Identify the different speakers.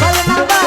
Speaker 1: বলনা বা